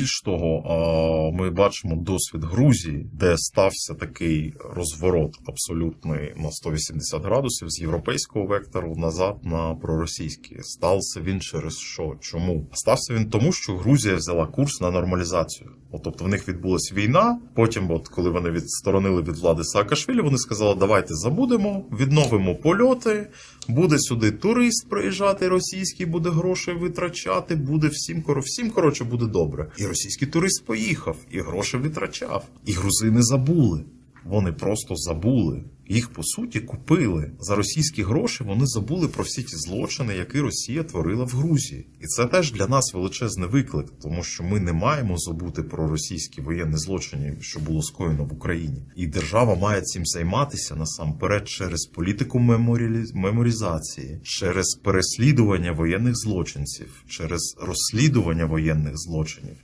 Більш того, а, ми бачимо досвід Грузії, де стався такий розворот абсолютний на 180 градусів з європейського вектору назад на проросійський. Стався він через що? Чому? Стався він тому, що Грузія взяла курс на нормалізацію. От, тобто в них відбулась війна. Потім, от коли вони відсторонили від влади Саакашвілі, вони сказали, давайте забудемо, відновимо польоти. Буде сюди турист приїжджати російський, буде гроші витрачати, буде всім коро, всім коротше буде добре. І російський турист поїхав, і гроші витрачав. І грузини забули. Вони просто забули. Їх по суті купили за російські гроші. Вони забули про всі ті злочини, які Росія творила в Грузії, і це теж для нас величезний виклик, тому що ми не маємо забути про російські воєнні злочини, що було скоєно в Україні, і держава має цим займатися насамперед через політику меморізації, через переслідування воєнних злочинців, через розслідування воєнних злочинів.